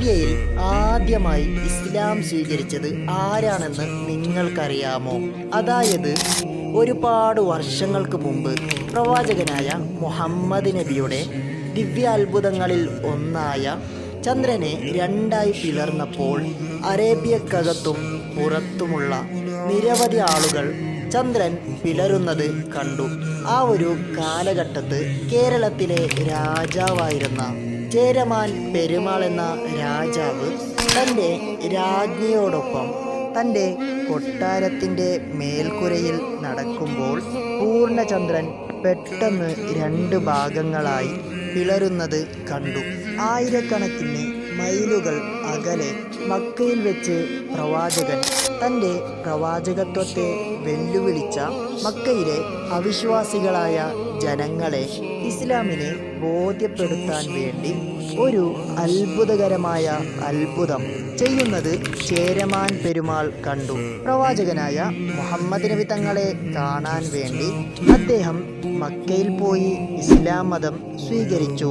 ഇന്ത്യയിൽ ആദ്യമായി ഇസ്ലാം സ്വീകരിച്ചത് ആരാണെന്ന് നിങ്ങൾക്കറിയാമോ? അതായത് ഒരുപാട് വർഷങ്ങൾക്ക് മുമ്പ് പ്രവാചകനായ മുഹമ്മദ് നബിയുടെ ദിവ്യാത്ഭുതങ്ങളിൽ ഒന്നായ ചന്ദ്രനെ രണ്ടായി പിളർന്നപ്പോൾ അറേബ്യക്കകത്തും പുറത്തുമുള്ള നിരവധി ആളുകൾ ചന്ദ്രൻ പിളരുന്നത് കണ്ടു. ആ ഒരു കാലഘട്ടത്ത് കേരളത്തിലെ രാജാവായിരുന്ന ചേരമാൻ പെരുമാൾ എന്ന രാജാവ് തന്റെ രാജ്ഞിയോടൊപ്പം തന്റെ കൊട്ടാരത്തിന്റെ മേൽക്കുരയിൽ നടക്കുമ്പോൾ പൂർണചന്ദ്രൻ പെട്ടെന്ന് രണ്ട് ഭാഗങ്ങളായി പിളരുന്നത് കണ്ടു. ആയിരക്കണക്കിന് മൈലുകൾ അകലെ മക്കയിൽ വെച്ച് പ്രവാചകൻ തന്റെ പ്രവാചകത്വത്തെ വെല്ലുവിളിച്ച മക്കയിലെ അവിശ്വാസികളായ ജനങ്ങളെ ഇസ്ലാമിനെ ബോധ്യപ്പെടുത്താൻ വേണ്ടി ഒരു അത്ഭുതകരമായ അത്ഭുതം ചെയ്യുന്നത് ചേരമാൻ പെരുമാൾ കണ്ടു. പ്രവാചകനായ മുഹമ്മദ് നബി തങ്ങളെ കാണാൻ വേണ്ടി അദ്ദേഹം മക്കയിൽ പോയി ഇസ്ലാം മതം സ്വീകരിച്ചു.